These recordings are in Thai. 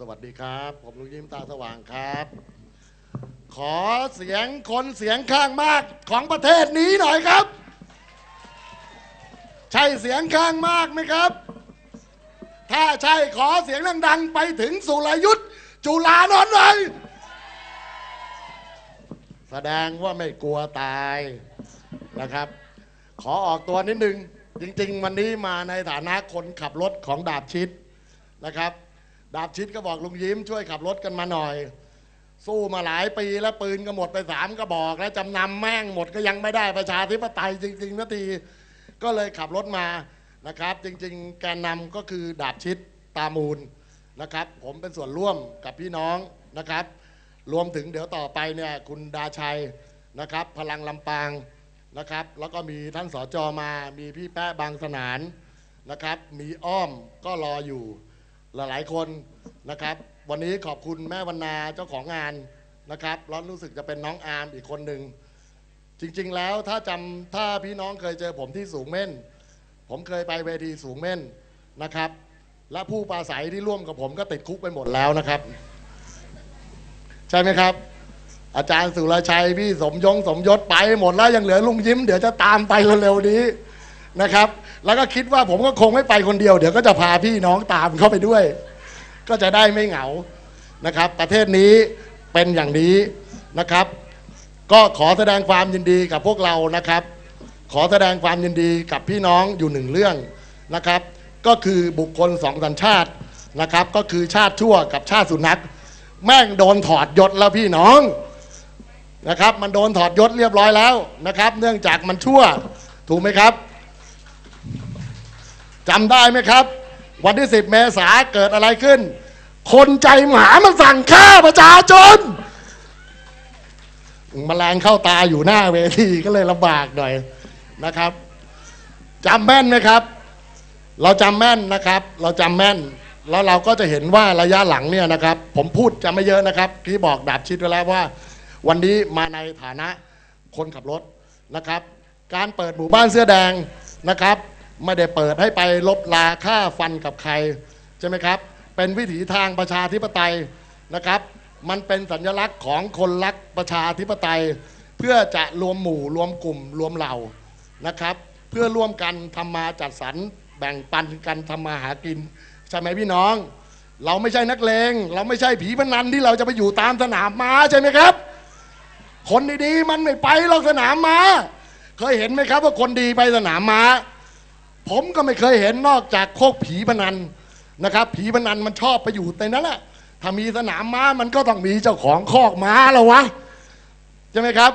สวัสดีครับ ผมลุงยิ้มตาสว่างครับ ขอเสียงคนเสียงข้างมากของประเทศนี้หน่อยครับ ใช่เสียงข้างมากไหมครับ ถ้าใช่ขอเสียงดังๆ ไปถึงสุรยุทธ์จุลานนท์เลยแสดงว่าไม่กลัวตายนะครับ ขอออกตัวนิดนึง จริง ๆ วันนี้มาในฐานะคนขับรถของดาบชิดนะครับ ดาบชิดก็บอกลุงยิ้มช่วยขับรถกันมาหน่อย สู้มาหลายปีแล้วปืนก็หมดไปสามกระบอก แล้วจำนำแม่งหมดก็ยังไม่ได้ประชาธิปไตยจริงๆนาที ก็เลยขับรถมานะครับ จริงๆ แกนนำก็คือดาบชิดตามูลนะครับ ผมเป็นส่วนร่วมกับพี่น้องนะครับ รวมถึงเดี๋ยวต่อไปเนี่ยคุณดาชัยนะครับ พลังลำปางนะครับ แล้วก็มีท่านสจมา มีพี่แป๊ะบางสนานนะครับ มีอ้อมก็รออยู่ หลายๆคนนะครับ วันนี้ขอบคุณแม่วรรณาเจ้าของงานนะครับแล้วรู้สึกจะเป็นน้องอาร์มอีกคนหนึ่งจริงๆแล้วถ้าจำถ้าพี่น้องเคยเจอผมที่สูงเม่น ผมเคยไปเวทีสูงเม่นนะครับ และผู้ปราศัยที่ร่วมกับผมก็ติดคุกไปหมดแล้วนะครับ ใช่ไหมครับ อาจารย์สุรชัยพี่สมยงสมยศไปหมดแล้วยังเหลือลุงยิ้ม เดี๋ยวจะตามไปเร็วๆนี้นะครับ แล้วก็คิดว่าผมก็คงไม่ไปคนเดียว เดี๋ยวก็จะพาพี่น้องตามเข้าไปด้วย ก็จะได้ไม่เหงานะครับ ประเทศนี้เป็นอย่างนี้นะครับ ก็ขอแสดงความยินดีกับพวกเรานะครับ ขอแสดงความยินดีกับพี่น้องอยู่หนึ่งเรื่องนะครับ ก็คือบุคคลสองสัญชาตินะครับ ก็คือชาติชั่วกับชาติสุนัข แม่งโดนถอดยศแล้วพี่น้องนะครับ มันโดนถอดยศเรียบร้อยแล้วนะครับ เนื่องจากมันชั่วถูกไหมครับ จำได้ไหมครับ วันที่ 10 เมษาเกิดอะไรขึ้น คนใจหมามันสั่งฆ่าประชาชนมแมลงเข้าตาอยู่หน้าเวทีก็เลยลำบากหน่อยนะครับจำแม่นไหมครับ เราจำแม่นนะครับ เราจำแม่น แล้วเราก็จะเห็นว่าระยะหลังเนี่ยนะครับ ผมพูดจะไม่เยอะนะครับ ที่บอกดาบชิดไว้แล้วว่า วันนี้มาในฐานะคนขับรถนะครับ การเปิดหมู่บ้านเสื้อแดงนะครับ ไม่ได้เปิดให้ไปลบลาค่าฟันกับใคร ใช่ไหมครับ เป็นวิถีทางประชาธิปไตยนะครับ มันเป็นสัญลักษณ์ของคนรักประชาธิปไตย เพื่อจะรวมหมู่รวมกลุ่มรวมเหล่านะครับ เพื่อร่วมกันทำมาจัดสรรแบ่งปันกันทำมาหากินใช่ไหมพี่น้อง เราไม่ใช่นักเลงเราไม่ใช่ผีพนันที่เราจะไปอยู่ตามสนามม้าใช่ไหมครับ คนดีๆมันไม่ไปหรอกสนามม้าเคยเห็นไหมครับว่าคนดีไปสนามม้า ผมก็ไม่เคยเห็นนอกจากโคกผีพนันนะครับ ผีพนันมันชอบไปอยู่ในนั้นแหละถ้ามีสนามม้ามันก็ต้องมีเจ้าของคอกม้าแล้ววะใช่ไหมครับ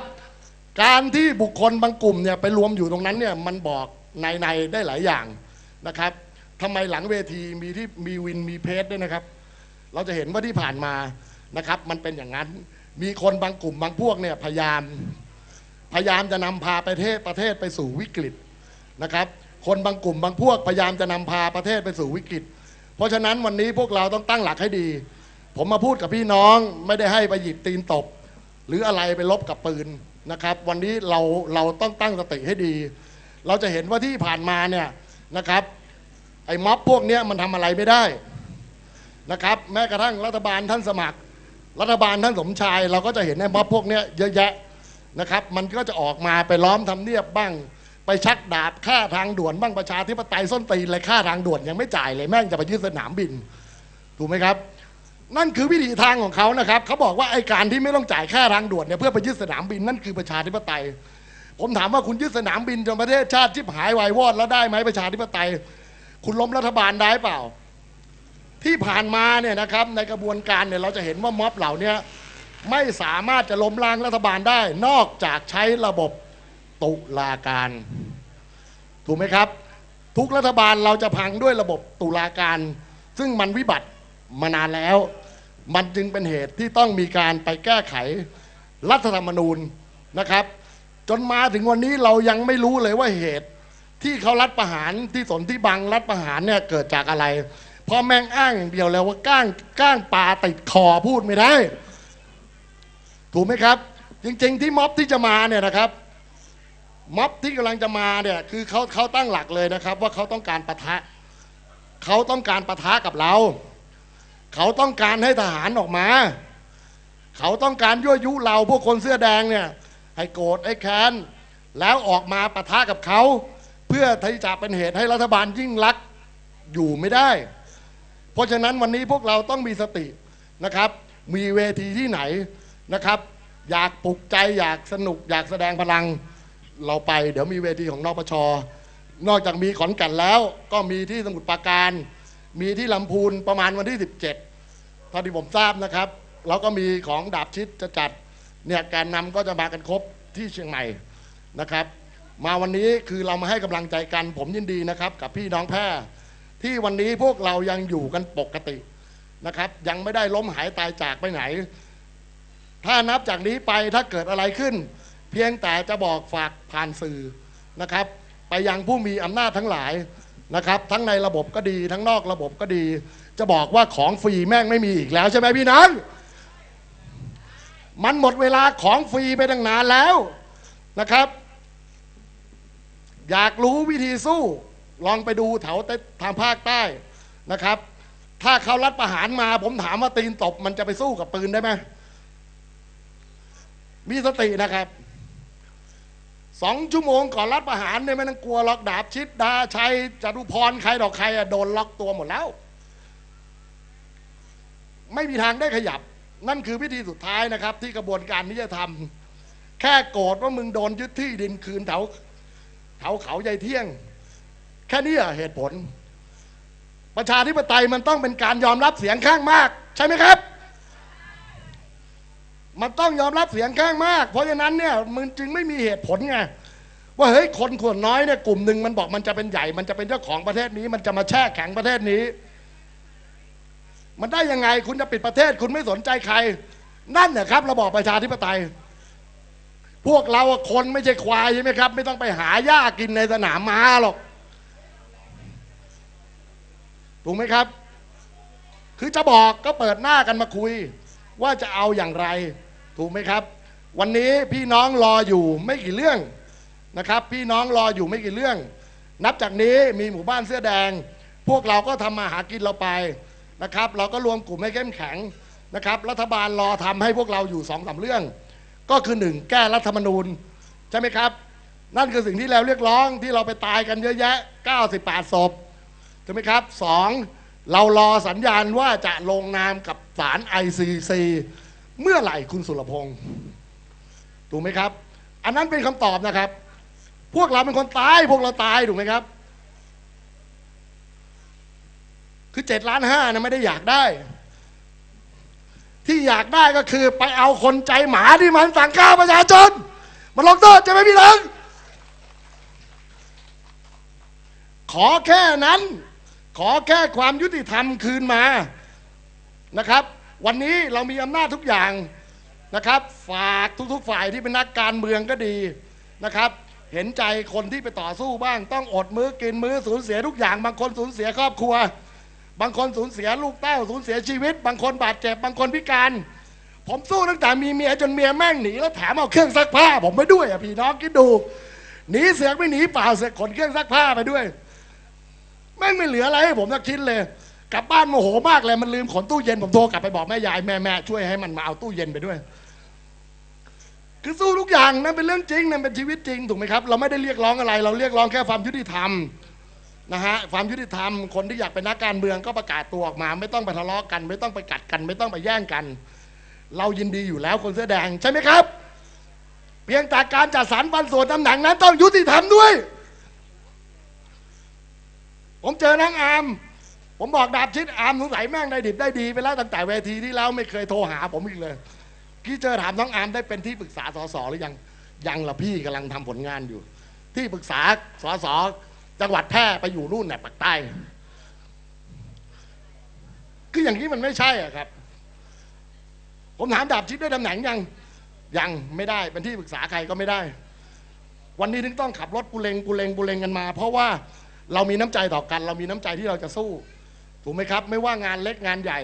การที่บุคคลบางกลุ่มเนี่ยไปรวมอยู่ตรงนั้นเนี่ยมันบอกในในได้หลายอย่างนะครับทำไมหลังเวทีมีที่มีวินมีเพจด้วยนะครับ เราจะเห็นว่าที่ผ่านมานะครับ มันเป็นอย่างนั้น มีคนบางกลุ่มบางพวกเนี่ยพยายาม พยายามจะนำพาประเทศประเทศไปสู่วิกฤตนะครับ คนบางกลุ่มบางพวกพยายามจะนำพาประเทศไปสู่วิกฤต เพราะฉะนั้นวันนี้พวกเราต้องตั้งหลักให้ดี ผมมาพูดกับพี่น้องไม่ได้ให้ไปหยิบตีนตบ หรืออะไรไปลบกับปืนนะครับ วันนี้เราเราต้องตั้งสติให้ดี เราจะเห็นว่าที่ผ่านมาเนี่ยนะครับไอ้ม็อบพวกเนี้ยมันทำอะไรไม่ได้นะครับ แม้กระทั่งรัฐบาลท่านสมัคร รัฐบาลท่านสมชาย เราก็จะเห็นไอ้ม็อบพวกเนี้ยเยอะแยะนะครับ มันก็จะออกมาไปล้อมทำเนียบบ้าง ไปชักดาบค่าทางด่วนบ้างประชาธิปไตยส้นตีนเลยค่าทางด่วนยังไม่จ่ายเลยแม่งจะไปยึดสนามบินถูกไหมครับ นั่นคือวิถีทางของเขานะครับเขาบอกว่าไอการที่ไม่ต้องจ่ายค่าทางด่วนเนี่ยเพื่อไปยึดสนามบินนั่นคือประชาธิปไตย ผมถามว่าคุณยึดสนามบินจนประเทศชาติชิบหายวายวอดแล้วได้ไหมประชาธิปไตย คุณล้มรัฐบาลได้เปล่า ที่ผ่านมาเนี่ยนะครับในกระบวนการเนี่ยเราจะเห็นว่าม็อบเหล่านี้ไม่สามารถจะล้มล้างรัฐบาลได้ นอกจากใช้ระบบ ตุลาการ ถูกไหมครับ ทุกรัฐบาลเราจะพังด้วยระบบตุลาการ ซึ่งมันวิบัติมานานแล้ว มันจึงเป็นเหตุที่ต้องมีการไปแก้ไขรัฐธรรมนูญนะครับ จนมาถึงวันนี้เรายังไม่รู้เลยว่าเหตุ ที่เขารัฐประหารที่สนที่บังรัฐประหารเนี่ยเกิดจากอะไรพราะแม่งอ้างอย่างเดียวแล้วว่าก้างก้างปลาติดคอพูดไม่ได้ ถูกไหมครับ จริงๆที่ม็อบที่จะมาเนี่ยนะครับ ม็อบที่กำลังจะมาเนี่ยคือเขาเขาตั้งหลักเลยนะครับ ว่าเขาต้องการปะทะเขาต้องการปะทะกับเรา เขาต้องการให้ทหารออกมา เขาต้องการยั่วยุเราพวกคนเสื้อแดงเนี่ยให้โกรธให้แค้นแล้วออกมาปะทะกับเขา เพื่อที่จะเป็นเหตุให้รัฐบาลยิ่งลักอยู่ไม่ได้ เพราะฉะนั้นวันนี้พวกเราต้องมีสตินะครับ มีเวทีที่ไหนนะครับ อยากปลุกใจอยากสนุกอยากแสดงพลัง เราไปเดี๋ยวมีเวทีของนปชนอกจากมีขอนแก่นแล้วก็มีที่สมุทรปราการ มีที่ลำพูนประมาณวันที่ 17เท่าที่ผมทราบนะครับ แล้วก็มีของดาบชิดจะจัดเนี่ยแกนนำก็จะมากันครบที่เชียงใหม่นะครับ มาวันนี้คือเรามาให้กำลังใจกันผมยินดีนะครับ กับพี่น้องแพร่ที่วันนี้พวกเรายังอยู่กันปกตินะครับ ยังไม่ได้ล้มหายตายจากไปไหน ถ้านับจากนี้ไปถ้าเกิดอะไรขึ้น เพียงแต่จะบอกฝากผ่านสื่อนะครับ ไปยังผู้มีอำนาจทั้งหลายนะครับ ทั้งในระบบก็ดี ทั้งนอกระบบก็ดี จะบอกว่าของฟรีแม่งไม่มีอีกแล้วใช่ไหมพี่น้องมันหมดเวลาของฟรีไปตั้งนานแล้วนะครับ อยากรู้วิธีสู้ ลองไปดูแถวทางภาคใต้นะครับ ถ้าเขารัดประหารมา ผมถามว่าตีนตบมันจะไปสู้กับปืนได้ไหมมีสตินะครับ สองชั่วโมงก่อนรัฐประหารเนี่ยไม่ต้องกลัวล็อกดาบชิดดาชัยจตุพรใครดอกใครอะโดนล็อกตัวหมดแล้ว ไม่มีทางได้ขยับ นั่นคือวิธีสุดท้ายนะครับ ที่กระบวนการนี้จะทำแค่โกรธว่ามึงโดนยึดที่ดินคืนแถวแถวเขาใหญ่เที่ยง แค่นี้อะเหตุผล ประชาธิปไตยมันต้องเป็นการยอมรับเสียงข้างมาก ใช่ไหมครับ มันต้องยอมรับเสียงข้างมาก เพราะฉะนั้นเนี่ยมันจึงไม่มีเหตุผลไงว่าเฮ้ยคนส่วนน้อยเนี่ยกลุ่มหนึ่งมันบอกมันจะเป็นใหญ่ มันจะเป็นเจ้าของประเทศนี้ มันจะมาแช่แข็งประเทศนี้ มันได้ยังไงคุณจะปิดประเทศ คุณไม่สนใจใคร นั่นแหละครับระบอบประชาธิปไตย พวกเราคนไม่ใช่ควายใช่ไหมครับ ไม่ต้องไปหาหญ้ากินในสนามม้าหรอกถูกไหมครับ คือจะบอกก็เปิดหน้ากันมาคุย ว่าจะเอาอย่างไร ถูกไหมครับ วันนี้พี่น้องรออยู่ไม่กี่เรื่องนะครับ พี่น้องรออยู่ไม่กี่เรื่อง นับจากนี้มีหมู่บ้านเสื้อแดง พวกเราก็ทำมาหากินเราไปนะครับ เราก็รวมกลุ่มให้เข้มแข็งนะครับ รัฐบาลรอทำให้พวกเราอยู่สองสาเรื่อง ก็คือหนึ่งแก้รัฐธรรมนูญใช่ไหมครับ นั่นคือสิ่งที่เราเรียกร้องที่เราไปตายกันเยอะแยะ 98ศพใช่ไหมครับสอง เรารอสัญญาณว่าจะลงนามกับศาล ICC เมื่อไหร่คุณสุรพงศ์ถูกไหมครับ อันนั้นเป็นคำตอบนะครับ พวกเราเป็นคนตายพวกเราตายถูกไหมครับ คือเจ็ดล้านห้านะไม่ได้อยากได้ ที่อยากได้ก็คือไปเอาคนใจหมาที่มันสั่งฆ่าประชาชนมาลงโทษใช่ไหมพี่น้องขอแค่นั้น ขอแค่ความยุติธรรมคืนมานะครับ วันนี้เรามีอำนาจทุกอย่างนะครับ ฝากทุกๆฝ่ายที่เป็นนักการเมืองก็ดีนะครับ เห็นใจคนที่ไปต่อสู้บ้าง ต้องอดมื้อกินมื้อสูญเสียทุกอย่าง บางคนสูญเสียครอบครัว บางคนสูญเสียลูกเต้าสูญเสียชีวิต บางคนบาดเจ็บบางคนพิการ ผมสู้ตั้งแต่มีเมียจนเมียแม่งหนีแล้วแถมเอาเครื่องซักผ้า ผมไปด้วยอะพี่น้องคิดดูหนีเสือกไม่หนีเปล่าเสือกขนเครื่องซักผ้าไปด้วย แม่งไม่เหลืออะไรให้ผมสักชิ้นเลย กลับบ้านโมโหมากเลยมันลืมขนตู้เย็นผมโทรกลับไปบอกแม่ยายแม่แม่ช่วยให้มันมาเอาตู้เย็นไปด้วย คือสู้ทุกอย่างนั่นเป็นเรื่องจริงนั่นเป็นชีวิตจริงถูกไหมครับ เราไม่ได้เรียกร้องอะไร เราเรียกร้องแค่ความยุติธรรมนะฮะความยุติธรรมคนที่อยากเป็นนักการเมืองก็ประกาศตัวออกมา ไม่ต้องไปทะเลาะกัน ไม่ต้องไปกัดกัน ไม่ต้องไปแย่งกัน เรายินดีอยู่แล้วคนเสื้อแดงใช่ไหมครับ เพียงแต่การจัดสรรปันส่วนตำแหน่งนั้นต้องยุติธรรมด้วย ผมเจอนางอามผมบอกดาบชิดอามสงสัยแม่งได้ดิบได้ดีไปแล้วตั้งแต่เวทีที่แล้วไม่เคยโทรหาผมอีกเลยพี่เจอถามน้องอามได้เป็นที่ปรึกษาสสหรือยังยังละพี่กำลังทำผลงานอยู่ ที่ปรึกษาสสจังหวัดแพร่ไปอยู่นู่นเนี่ยปากใต้คืออย่างนี้มันไม่ใช่อะครับ ผมถามดาบชิดได้ตำแหน่งยังยังไม่ได้เป็นที่ปรึกษาใครก็ไม่ได้ วันนี้ถึงต้องขับรถกูเลงกูเลงกูเลงกันมา เพราะว่า เรามีน้ำใจต่อกัน เรามีน้ำใจที่เราจะสู้ ถูกไหมครับ ไม่ว่างานเล็กงานใหญ่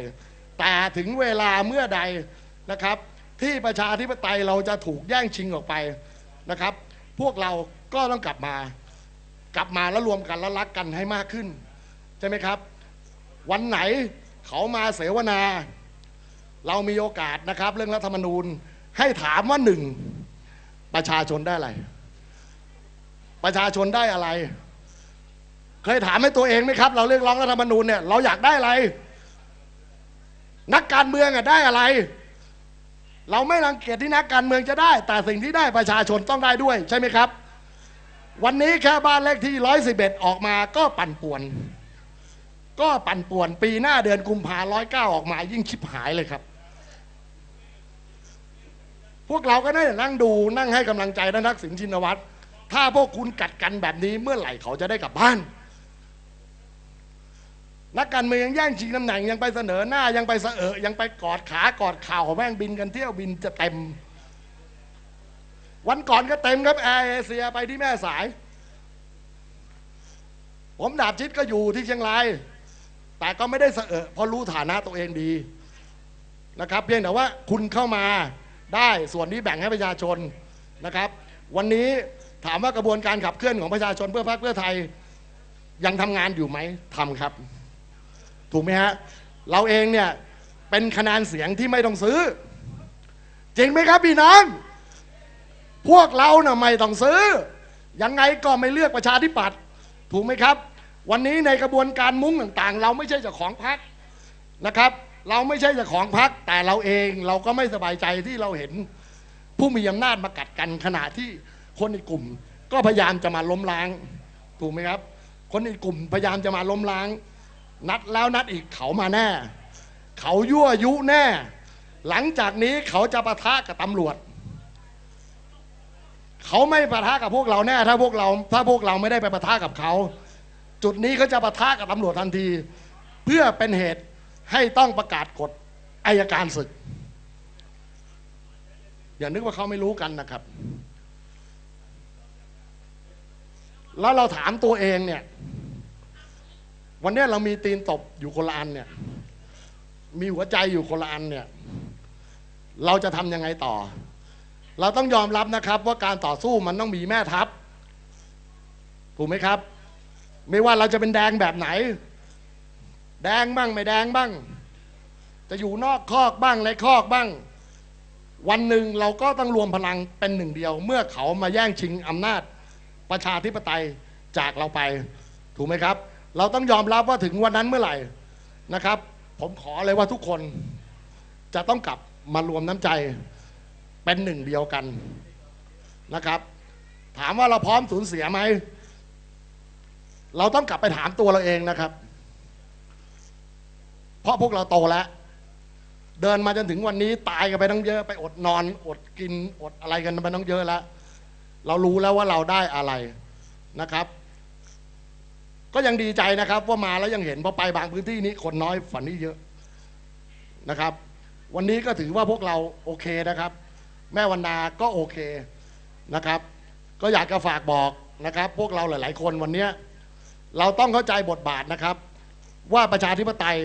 แต่ถึงเวลาเมื่อใดนะครับ ที่ประชาธิปไตยเราจะถูกแย่งชิงออกไปนะครับ พวกเราก็ต้องกลับมา กลับมาแล้วรวมกันแล้วรักกันให้มากขึ้นใช่ไหมครับ วันไหนเขามาเสวนา เรามีโอกาสนะครับ เรื่องรัฐธรรมนูญให้ถามว่าหนึ่งประชาชนได้อะไร ประชาชนได้อะไร เคยถามให้ตัวเองไหมครับ เราเรียกร้องรัฐธรรมนูญเนี่ยเราอยากได้อะไร นักการเมืองอะได้อะไร เราไม่รังเกียจที่นักการเมืองจะได้ แต่สิ่งที่ได้ประชาชนต้องได้ด้วยใช่ไหมครับ วันนี้แค่บ้านเลขที่ร้อยสิบเอ็ดออกมาก็ปั่นป่วน ก็ปั่นป่วนปีหน้าเดือนกุมภาร้อยเก้าออกมายิ่งชิบหายเลยครับ พวกเราก็ได้นั่งดูนั่งให้กำลังใจนทักษิณชินวัตรถ้าพวกคุณกัดกันแบบนี้เมื่อไหร่เขาจะได้กลับบ้าน นักการเมืองยังแย่งชิงตำแหน่งยังไปเสนอหน้ายังไปเสอะยังไปกอดขากอดข่าวแม่งบินกันเที่ยวบินจะเต็ม วันก่อนก็เต็มครับแอร์เอเชียไปที่แม่สาย ผมดาบชิดก็อยู่ที่เชียงราย แต่ก็ไม่ได้เสอเพราะรู้ฐานะตัวเองดีนะครับ เพียงแต่ว่าคุณเข้ามาได้ส่วนนี้แบ่งให้ประชาชนนะครับ วันนี้ถามว่ากระบวนการขับเคลื่อนของประชาชนเพื่อพรรคเพื่อไทยยังทำงานอยู่ไหมทำครับ ถูกไหมฮะ เราเองเนี่ยเป็นคะแนนเสียงที่ไม่ต้องซื้อ จริงไหมครับพี่น้อง พวกเราน่ะไม่ต้องซื้อ ยังไงก็ไม่เลือกประชาธิปัตย์ถูกไหมครับ วันนี้ในกระบวนการมุ้งต่างๆ เราไม่ใช่เจ้าของพรรคนะครับ เราไม่ใช่เจ้าของพรรคแต่เราเองเราก็ไม่สบายใจที่เราเห็น ผู้มีอำนาจมากัดกันขณะที่คนในกลุ่ม ก็พยายามจะมาล้มล้าง ถูกไหมครับ คนในกลุ่มพยายามจะมาล้มล้าง นัดแล้วนัดอีกเขามาแน่ เขายั่วยุแน่ หลังจากนี้เขาจะปะทะกับตำรวจ เขาไม่ปะทะกับพวกเราแน่ ถ้าพวกเราถ้าพวกเราไม่ได้ไปปะทะกับเขา จุดนี้เขาจะปะทะกับตำรวจทันที เพื่อเป็นเหตุให้ต้องประกาศกฎอายการศึก อย่านึกว่าเขาไม่รู้กันนะครับ แล้วเราถามตัวเองเนี่ย วันนี้เรามีตีนตบอยู่คนละอันเนี่ย มีหัวใจอยู่คนละอันเนี่ย เราจะทำยังไงต่อ เราต้องยอมรับนะครับ ว่าการต่อสู้มันต้องมีแม่ทัพ ถูกไหมครับ ไม่ว่าเราจะเป็นแดงแบบไหน แดงบ้างไม่แดงบ้าง จะอยู่นอกคอกบ้างในคอกบ้าง วันหนึ่งเราก็ต้องรวมพลังเป็นหนึ่งเดียว เมื่อเขามาแย่งชิงอำนาจประชาธิปไตยจากเราไป ถูกไหมครับ เราต้องยอมรับว่าถึงวันนั้นเมื่อไหร่นะครับ ผมขอเลยว่าทุกคนจะต้องกลับมารวมน้ำใจเป็นหนึ่งเดียวกันนะครับ ถามว่าเราพร้อมสูญเสียไหม เราต้องกลับไปถามตัวเราเองนะครับ เพราะพวกเราโตแล้ว เดินมาจนถึงวันนี้ตายกันไปตั้งเยอะไปอดนอน อดกินอดอะไรกันไปตั้งเยอะแล้ว เรารู้แล้วว่าเราได้อะไรนะครับ ก็ยังดีใจนะครับ ว่ามาแล้วยังเห็นพอไปบางพื้นที่นี้คนน้อยฝันนี้เยอะนะครับ วันนี้ก็ถือว่าพวกเราโอเคนะครับ แม่วันนาก็โอเคนะครับ ก็อยากจะฝากบอกนะครับ พวกเราหลาย ๆ คนวันนี้เราต้องเข้าใจบทบาทนะครับ ว่าประชาธิปไตย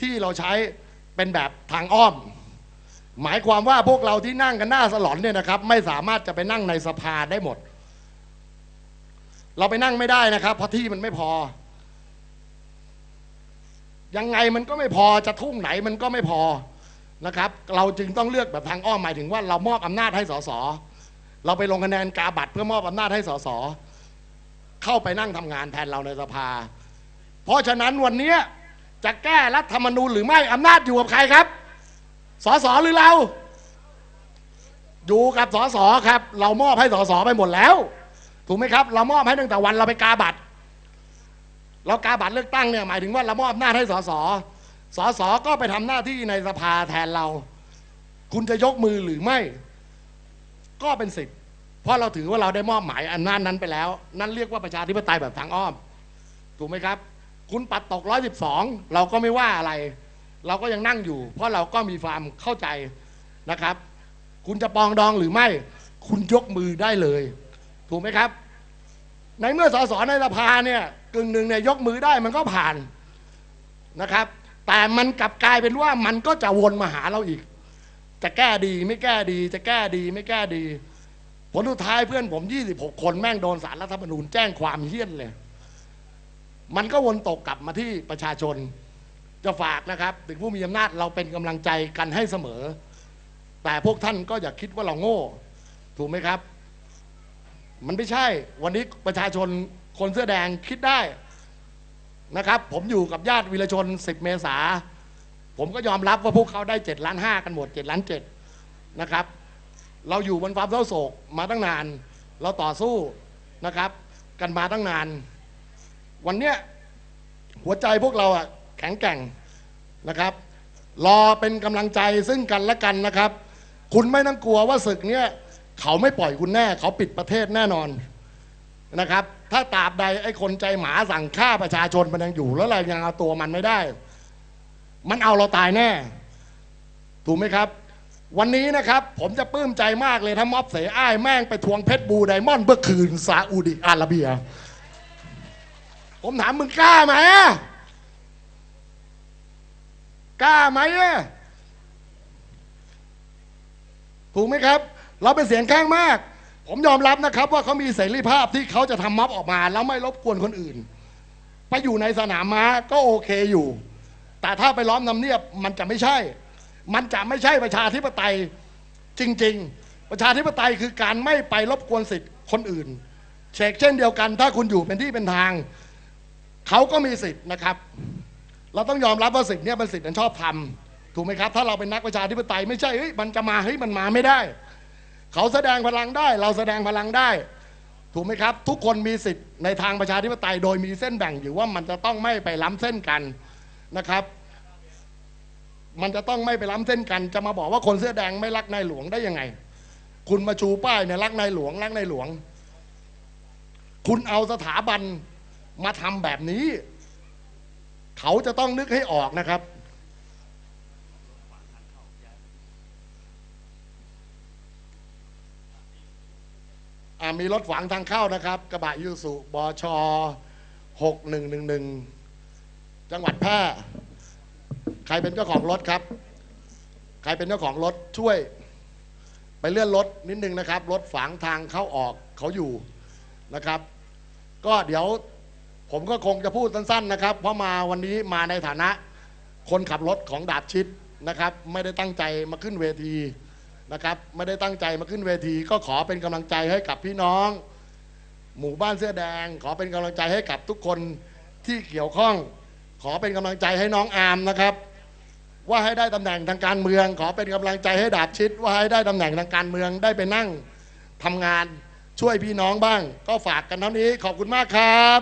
ที่เราใช้เป็นแบบทางอ้อม หมายความว่าพวกเราที่นั่งกันหน้าสลอนเนี่ยนะครับ ไม่สามารถจะไปนั่งในสภาได้หมด เราไปนั่งไม่ได้นะครับ เพราะที่มันไม่พอ ยังไงมันก็ไม่พอจะทุ่งไหนมันก็ไม่พอนะครับ เราจึงต้องเลือกแบบทางอ้อมหมายถึงว่าเรามอบอำนาจให้สสเราไปลงคะแนนกาบัตรเพื่อมอบอำนาจให้สสเข้าไปนั่งทำงานแทนเราในสภา เพราะฉะนั้นวันนี้จะแก้รัฐธรรมนูญหรือไม่อำนาจอยู่กับใครครับสสหรือเรา อยู่กับสสครับ เรามอบให้สสไปหมดแล้ว ถูกไหมครับ เรามอบให้ตั้งแต่วันเราไปกาบัตรเรากาบัตรเลือกตั้งเนี่ยหมายถึงว่าเรามอบอำนาให้สสสสก็ไปทำหน้าที่ในสภาแทนเรา คุณจะยกมือหรือไม่ ก็เป็นสิทธิ์เพราะเราถือว่าเราได้มอบหมายอำนาจนั้นไปแล้ว นั่นเรียกว่าประชาธิปไตยแบบทางอ้อม ถูกไหมครับ คุณปัดตกร้อยสิบสองเราก็ไม่ว่าอะไร เราก็ยังนั่งอยู่ เพราะเราก็มีความเข้าใจนะครับ คุณจะปองดองหรือไม่ คุณยกมือได้เลย ถูกไหมครับ ในเมื่อสสในสภาเนี่ยกึ่งหนึ่งเนี่ยยกมือได้มันก็ผ่านนะครับ แต่มันกลับกลายเป็นว่ามันก็จะวนมาหาเราอีก จะแก้ดีไม่แก้ดี จะแก้ดีไม่แก้ดี ผลสุดท้ายเพื่อนผม 26 คนแม่งโดนสารรัฐธรรมนูญแจ้งความเฮี้ยนเลย มันก็วนตกกลับมาที่ประชาชนจะฝากนะครับ ถึงผู้มีอำนาจเราเป็นกำลังใจกันให้เสมอ แต่พวกท่านก็อย่าคิดว่าเราโง่ ถูกไหมครับ มันไม่ใช่ วันนี้ประชาชนคนเสื้อแดงคิดได้นะครับ ผมอยู่กับญาติวีรชน 10 เมษา ผมก็ยอมรับว่าพวกเขาได้7ล้าน5กันหมด7ล้าน7นะครับ เราอยู่บนความเศร้าโศกมาตั้งนาน เราต่อสู้นะครับ กันมาตั้งนาน วันเนี้ยหัวใจพวกเราอะแข็งแกร่งนะครับ รอเป็นกำลังใจซึ่งกันและกันนะครับ คุณไม่ต้องกลัวว่าศึกเนี้ย เขาไม่ปล่อยคุณแน่ เขาปิดประเทศแน่นอนนะครับ ถ้าตราบใดไอ้คนใจหมาสั่งฆ่าประชาชนมันยังอยู่ แล้วเรายังเอาตัวมันไม่ได้ มันเอาเราตายแน่ ถูกไหมครับ วันนี้นะครับ ผมจะปลื้มใจมากเลยถ้าม็อบเสอ้ายแม่งไปทวงเพชรบูไดมอนด์เพื่อคืนซาอุดิอาระเบีย ผมถามมึงกล้าไหมกล้าไหมถูกไหมครับ เราเป็นเสียงข้างมาก ผมยอมรับนะครับว่าเขามีเสรีภาพที่เขาจะทำม็อบออกมา แล้วไม่รบกวนคนอื่น ไปอยู่ในสนามม้าก็โอเคอยู่ แต่ถ้าไปล้อมนำเนียบมันจะไม่ใช่ มันจะไม่ใช่ประชาธิปไตยจริง ๆ ประชาธิปไตยคือการไม่ไปรบกวนสิทธิ์คนอื่นเชกเช่นเดียวกัน ถ้าคุณอยู่เป็นที่เป็นทาง เขาก็มีสิทธิ์นะครับ เราต้องยอมรับว่าสิทธิ์เนี้ยเป็นสิทธิ์อันชอบธรรมถูกไหมครับ ถ้าเราเป็นนักประชาธิปไตยไม่ใช่เฮ้ยมันจะมาเฮ้ยมันมาไม่ได้ เขาแสดงพลังได้ เราแสดงพลังได้ ถูกไหมครับ ทุกคนมีสิทธิ์ในทางประชาธิปไตยโดยมีเส้นแบ่งอยู่ว่ามันจะต้องไม่ไปล้ำเส้นกันนะครับ มันจะต้องไม่ไปล้ำเส้นกัน จะมาบอกว่าคนเสื้อแดงไม่รักนายหลวงได้ยังไง คุณมาชูป้ายเนี่ยรักนายหลวงรักนายหลวง คุณเอาสถาบันมาทำแบบนี้ เขาจะต้องนึกให้ออกนะครับ มีรถขวางทางเข้านะครับ กระบะยูสุบชหกหนึ่งหนึ่งหนึ่งจังหวัดแพร่ใครเป็นเจ้าของรถครับ ใครเป็นเจ้าของรถช่วย ไปเลื่อนรถนิดนึงนะครับ รถฝังทางเข้าออกเขาอยู่นะครับ ก็เดี๋ยวผมก็คงจะพูดสั้นๆนะครับ เพราะมาวันนี้มาในฐานะ คนขับรถของดาบชิดนะครับ ไม่ได้ตั้งใจมาขึ้นเวที นะครับไม่ได้ตั้งใจมาขึ้นเวที ก็ขอเป็นกำลังใจให้กับพี่น้อง หมู่บ้านเสื้อแดง ขอเป็นกำลังใจให้กับทุกคนที่เกี่ยวข้อง ขอเป็นกำลังใจให้น้องอาร์มนะครับ ว่าให้ได้ตำแหน่งทางการเมือง ขอเป็นกำลังใจให้ดาบชิด ว่าให้ได้ตำแหน่งทางการเมืองได้ไปนั่งทำงานช่วยพี่น้องบ้าง ก็ฝากกันเท่านี้ขอบคุณมากครับ